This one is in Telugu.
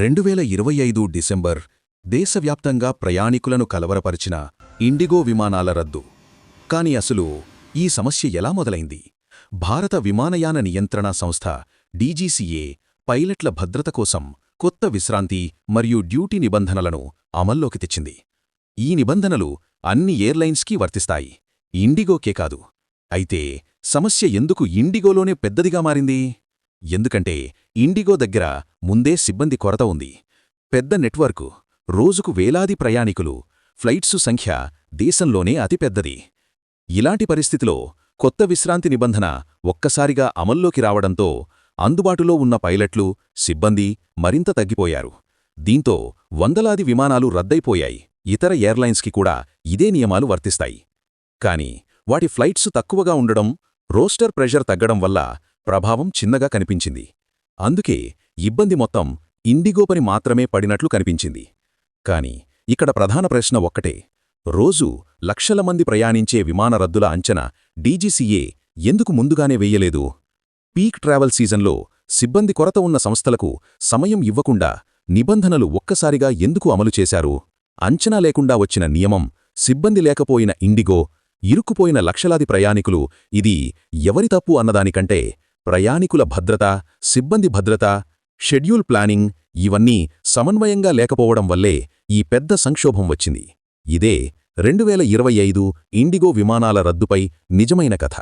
రెండువేల ఇరవై ఐదు డిసెంబర్ దేశవ్యాప్తంగా ప్రయాణికులను కలవరపరిచిన ఇండిగో విమానాల రద్దు. కాని అసలు ఈ సమస్య ఎలా మొదలైంది? భారత విమానయాన నియంత్రణ సంస్థ డీజీసీఏ పైలట్ల భద్రత కోసం కొత్త విశ్రాంతి మరియు డ్యూటీ నిబంధనలను అమల్లోకి తెచ్చింది. ఈ నిబంధనలు అన్ని ఎయిర్లైన్స్కీ వర్తిస్తాయి. ఇండిగోకే కాదు. అయితే సమస్య ఎందుకు ఇండిగోలోనే పెద్దదిగా మారింది? ఎందుకంటే ఇండిగో దగ్గర ముందే సిబ్బంది కొరత ఉంది. పెద్ద నెట్వర్కు రోజుకు వేలాది ప్రయాణికులు ఫ్లైట్సు సంఖ్య దేశంలోనే అతిపెద్దది ఇలాంటి పరిస్థితిలో కొత్త విశ్రాంతి నిబంధన ఒక్కసారిగా అమల్లోకి రావడంతో అందుబాటులో ఉన్న పైలట్లు సిబ్బంది మరింత తగ్గిపోయారు. దీంతో వందలాది విమానాలు రద్దయిపోయాయి. ఇతర ఎయిర్లైన్స్కి కూడా ఇదే నియమాలు వర్తిస్తాయి. కాని వాటి ఫ్లైట్సు తక్కువగా ఉండడం రోస్టర్ ప్రెషర్ తగ్గడం వల్ల ప్రభావం చిన్నగా కనిపించింది. అందుకే ఇబ్బంది మొత్తం ఇండిగోపని మాత్రమే పడినట్లు కనిపించింది. కాని ఇక్కడ ప్రధాన ప్రశ్న ఒక్కటే. రోజూ లక్షల మంది ప్రయాణించే విమాన రద్దుల అంచనా డీజీసీఏ ఎందుకు ముందుగానే వెయ్యలేదు పీక్ ట్రావెల్ సీజన్లో సిబ్బంది కొరత ఉన్న సంస్థలకు సమయం ఇవ్వకుండా నిబంధనలు ఒక్కసారిగా ఎందుకు అమలు చేశారు? అంచనా లేకుండా వచ్చిన నియమం సిబ్బంది లేకపోయిన ఇండిగో ఇరుక్కుపోయిన లక్షలాది ప్రయాణికులు ఇది ఎవరి తప్పు అన్నదానికంటే ప్రయాణికుల భద్రత సిబ్బంది భద్రత షెడ్యూల్ ప్లానింగ్ ఇవన్నీ సమన్వయంగా లేకపోవడం వల్లే ఈ పెద్ద సంక్షోభం వచ్చింది. ఇదే రెండువేల ఇరవై ఐదు ఇండిగో విమానాల రద్దుపై నిజమైన కథ.